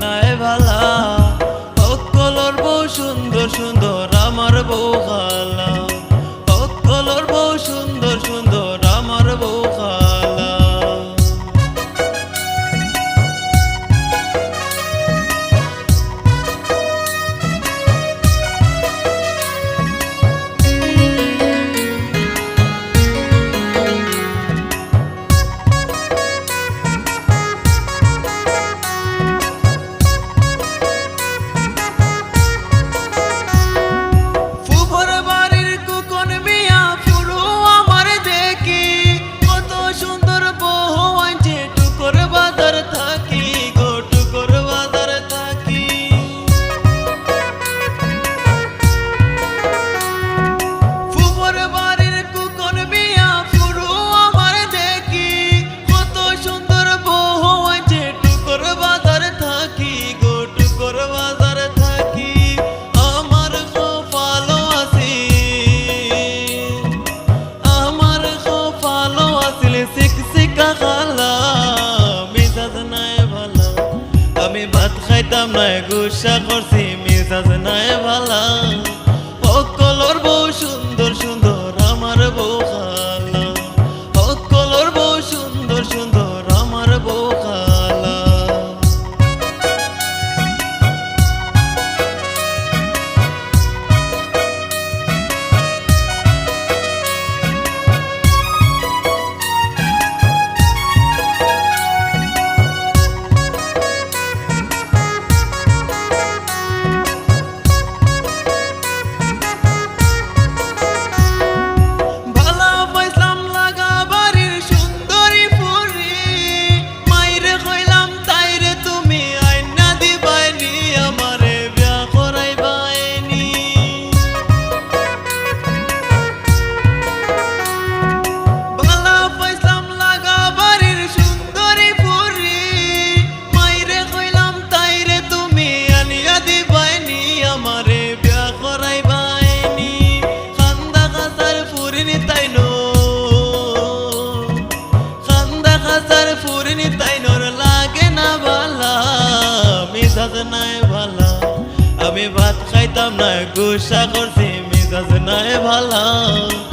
নাই ভালা। অকলর বউ সুন্দর সুন্দর আমার বউ ভালা। নয় গুসা করছি নাই আমি ভাত খাইতাম না গুসা করছি মিজাজ নাই ভালো।